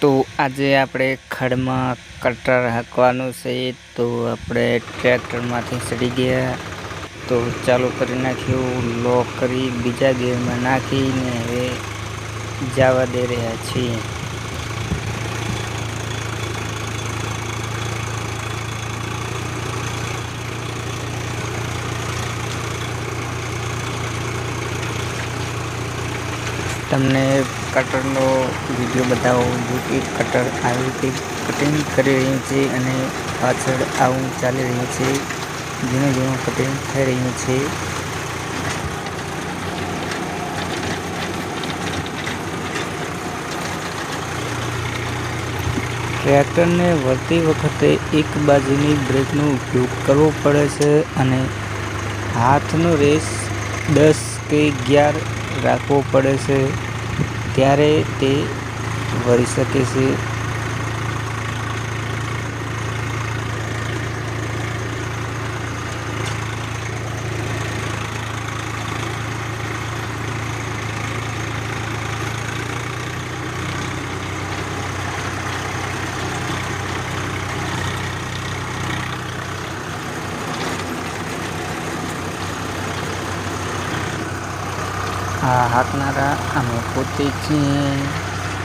તો આજે આપણે ખડમાં કટર હાંકવાનું છે, તો આપણે ટ્રેક્ટરમાંથી ચડી ગયા. તો ચાલુ કરી નાખ્યું લોક કરી, બીજા ગેરમાં નાખીને હવે જવા દે રહ્યા છીએ. તમને કટરનો વીડિયો બતાવો, જો કે કટર આવી રીતે કટિંગ કરી રહ્યું છે અને પાછળ આવું ચાલી રહ્યું છે. ધીમે ધીમે કટિંગ થઈ રહ્યું છે. ટ્રેક્ટરને વળતી વખતે એક બાજુની બ્રેકનો ઉપયોગ કરવો પડે છે અને હાથનો રેસ દસ કે અગિયાર રાખવો પડે છે. ત્યારે તે વળી શકે છે હાંકનારા અમે પોતે છીએ.